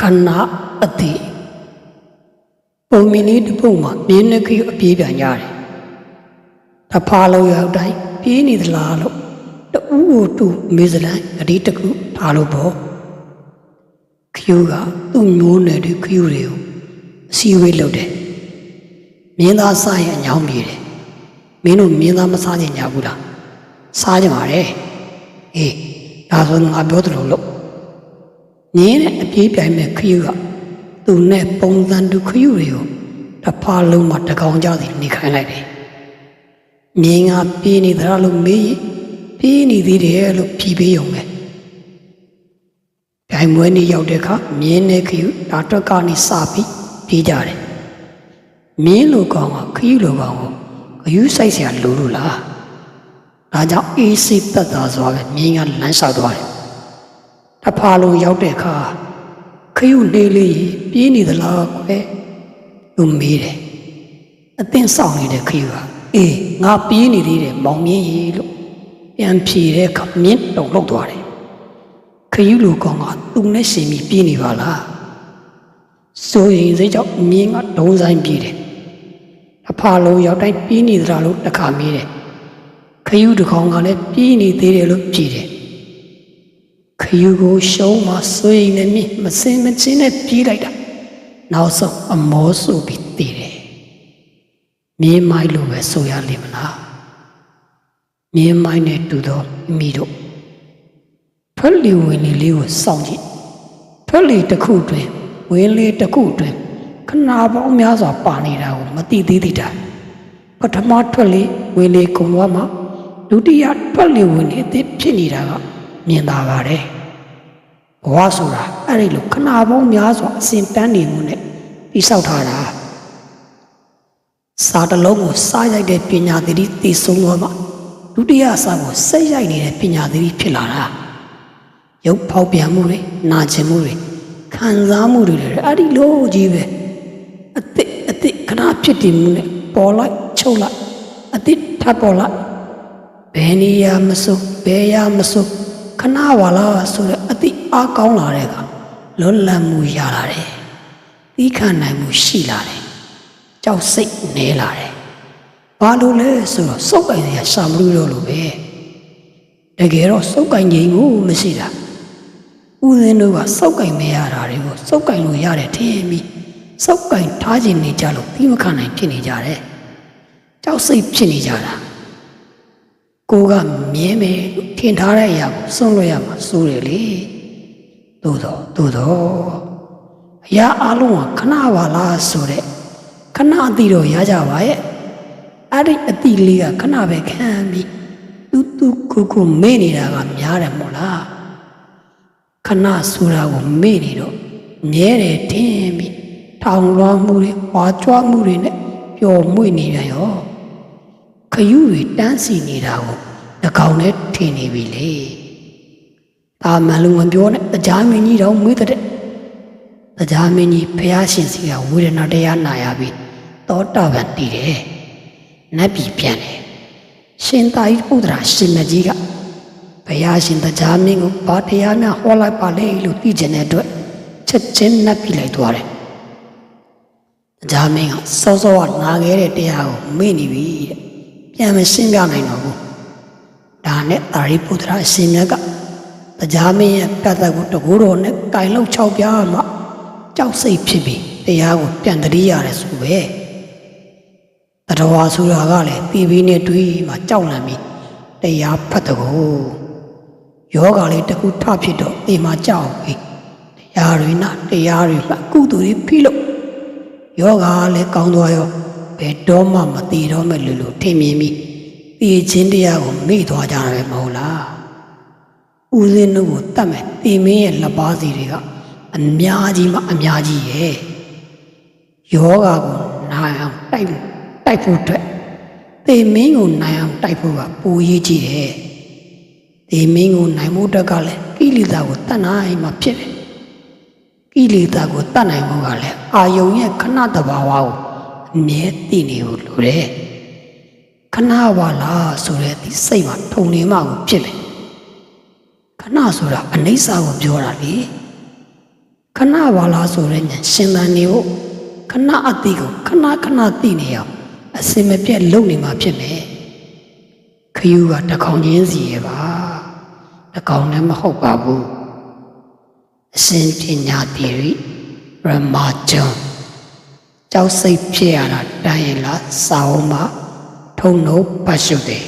ခဏအတိပုံမီလေးတစ်ပုတ်မှာမြင်းနှခီအပြေးပြန်ကြတယ်တဖာလုံးရောက်တိုင်းပြေးနေသလားလို့တူကိုတူမေဇလန်ဂတိတစ်ခုထားလို့ပေါ့ခယူကသူ့မျိုးနယ်တွေခယူတွေကိုအစည်းအဝေးလုပ်တယ်မြင်းသားစားရင်အညောင်းပြေးတယ်မင်းတို့မြင်းသားမစားကြင်ကြဘူးလားစားကြပါလေအေးဒါဆိုငါပြောတယ်လို့လို့ ငင်းတဲ့အပြေးပြိုင်မဲ့ခယူကသူနဲ့ပုံစံတူခယူတွေကိုတစ်ဖာလုံးမှာတကောင်ကြစီနေခိုင်းလိုက်တယ်။မြင်းကပြေးနေသလားလို့မေးရင်ပြေးနေသေးတယ်လို့ဖြီးပေးရုံပဲ။ပြိုင်ပွဲနေ့ရောက်တဲ့အခါမြင်းနဲ့ခယူဒါတော့ကနေစပြီးပြေးကြတယ်။မြင်းလိုကောင်ကခယူလိုကောင်ကိုခယူဆိုင်စရာလိုလို့လား။ဒါကြောင့်အေးစိတ်သက်သာစွာပဲမြင်းကလမ်းလျှောက်သွားတယ်။ တစ်ဖာလုံးရောက်တဲ့အခါခရုနေလေးပြေးနေသလားကွယ်သူမေးတယ်အသင်းဆောင်နေတဲ့ခရုကအေးငါပြေးနေသေးတယ်မောင်မြင်းရီလို့ပြန်ဖြေတဲ့အခါမြင်းတုံလောက်သွားတယ်ခရုလူကောင်ကသူနဲ့ရှင်ပြီးပြေးနေပါလားဆိုရင်စိတ်ကြောင့်မြင်းကဒုံဆိုင်ပြေးတယ်တစ်ဖာလုံးရောက်တိုင်းပြေးနေသလားလို့တစ်ခါမေးတယ်ခရုတစ်ကောင်ကလည်းပြေးနေသေးတယ်လို့ဖြေတယ်ခ ယူကိုရှုံးမှဆွေးနေမြမစင်မချင်းနဲ့ပြေးလိုက်တာနောက်ဆုံးအမောဆူပြီးတည်တယ်မြေမိုက်လိုပဲဆိုရလိမ့်မလားမြေမိုက်နဲ့တူတော့မိတို့ဖက်လီဝင်လေးလေးကိုစောင့်ကြည့်ဖက်လီတစ်ခုတွင်ဝင်းလေးတစ်ခုတွင်ခနာပေါင်းများစွာပါနေတာကိုမသိသေးသေးတာပထမထွက်လေးဝင်းလေးကုံသွားမှဒုတိယထွက်လေးဝင်လေးအသစ်ဖြစ်နေတာကမြင်သာပါတယ် ဘဝဆိုတာအဲ့ဒီလိုခဏပေါင်းများစွာအစဉ်တန်းနေမှုနဲ့တိဆောက်ထားတာစာတစ်လုံးကိုစားရိုက်တဲ့ပညာသတိသိဆုံးသွားမှဒုတိယစာကိုဆက်ရိုက်နေတဲ့ပညာသတိဖြစ်လာတာရုပ်ဖောက်ပြန်မှုတွေနာကျင်မှုတွေခံစားမှုတွေလည်းအဲ့ဒီလိုကြီးပဲအစ်စ်အစ်စ်ခဏဖြစ်တည်မှုနဲ့ပေါ်လိုက်ချုပ်လိုက်အစ်စ်ထပ်ပေါ်လိုက်ဘယ်နေရာမစိုးဘယ်ရာမစိုးခဏပါလားဆိုတော့အတိ အားကောင်းလာတဲ့ကလွတ်လပ်မှုရလာတယ်။သီးခံနိုင်မှုရှိလာတယ်။ကြောက်စိတ်နည်းလာတယ်။ဘာလို့လဲဆိုတော့စုပ်ကိုင်စရာရှာမလို့တော့လို့ပဲ။တကယ်တော့စုပ်ကိုင်ခြင်းကိုမရှိတာ။ဦးဇင်းတို့ကစုပ်ကိုင်မရတာတွေကိုစုပ်ကိုင်လို့ရတယ်ထင်ပြီးစုပ်ကိုင်ထားခြင်းနေကြလို့သီးမခံနိုင်ဖြစ်နေကြတယ်။ကြောက်စိတ်ဖြစ်နေကြတာ။ကိုကမြဲမယ်လို့ထင်ထားတဲ့အရာကိုစွန့်လွတ်ရမှာစိုးတယ်လေ သို့တော့သို့တော့အရာအလုံးကခဏပါလားဆိုတဲ့ခဏအတိတော့ရကြပါရဲ့အဲ့ဒီအတိလေးကခဏပဲခံပြီးတူတူကိုကိုမေ့နေတာကများတယ်မို့လားခဏဆိုတာကိုမေ့နေတော့မြဲတယ်ထင်ပြီးထောင်လွှမ်းမှုတွေဝါကြွားမှုတွေနဲ့ပျော်မွေ့နေရရောခယူတွေတန်းစီနေတာကိုနှကောင်နဲ့ထင်နေပြီလေ။ တာမန်လူမပြောနဲ့တရားမင်းကြီးတော့မွေးတဲ့တရားမင်းကြီးဖះရှင်စီကဝေဒနာတရားနာရပြီးသောတာပန်တည်တယ်။နတ်ပြည်ပြန်တယ်။ရှင်သာရိပုတ္တရာရှင်မကြီးကဘုရားရှင်တရားမင်းကိုဘာတရားများဟောလိုက်ပါလေလို့သိကျင်တဲ့အတွက်ချက်ချင်းနတ်ပြည်လိုက်သွားတယ်။တရားမင်းကစောစောကနာခဲ့တဲ့တရားကိုမေ့နေပြီတဲ့။ပြန်မရှင်းပြနိုင်တော့ဘူးဒါနဲ့တာရိပုတ္တရာအရှင်မြတ်က တရားမင်းရဲ့ပြတ်သက်ကိုတကူတော်နဲ့ကင်လောက်၆ပြားမှကြောက်စိတ်ဖြစ်ပြီးတရားကိုပြန်တတိရတယ်ဆိုပဲတတော်ဝါဆိုတာကလည်းတီဗီနဲ့တွေးမှကြောက်လန့်ပြီးတရားဖတ်တကူယောဂါလေးတကူထဖြစ်တော့အိမ်မှာကြောက်ပြီးတရားတွေနာတရားတွေမှကုသိုလ်တွေဖိလို့ယောဂါလည်းကောင်းသွားရောဘယ်တော့မှမတည်တော့မဲ့လူလူထင်မြင်ပြီးတည်ခြင်းတရားကိုမေ့သွားကြတာပဲမဟုတ်လား ဦးဇင်းတို့ကိုတတ်မဲ့တည်မင်းရဲ့လက်ပါစီတွေကအများကြီးမှအများကြီးရဲ့ယောဂါကိုနိုင်အောင်တိုက်တိုက်ဖို့အတွက်တည်မင်းကိုနိုင်အောင်တိုက်ဖို့ကပိုရေးကြည့်တယ်တည်မင်းကိုနိုင်ဖို့အတွက်ကလည်းကိလေသာကိုတတ်နိုင်မှဖြစ်တယ်ကိလေသာကိုတတ်နိုင်ဖို့ကလည်းအာယုံရဲ့ခဏတဘာဝကိုအမြဲသိနေဖို့လိုတယ်ခဏပါလားဆိုတဲ့ဒီစိတ်မှာထုံနေမှကိုဖြစ်တယ် ခဏဆိုတာအနိစ္စကိုပြောတာလေခခဏပါလားဆိုတဲ့ညာရှင်သန်နေဖို့ခဏအတိကိုခဏခဏသိနေအောင်အစင်မပြတ်လုပ်နေမှာဖြစ်မယ်ခယူကတစ်ကောင်ချင်းစီရဲ့ပါတစ်ကောင်လည်းမဟုတ်ပါဘူးအရှင်ပညာတိရိရမဂျွန်ကြောက်စိတ်ဖြစ်ရတာတိုင်းရင်လားစာအုံးမှာထုံလို့ပတ်ရှုတယ်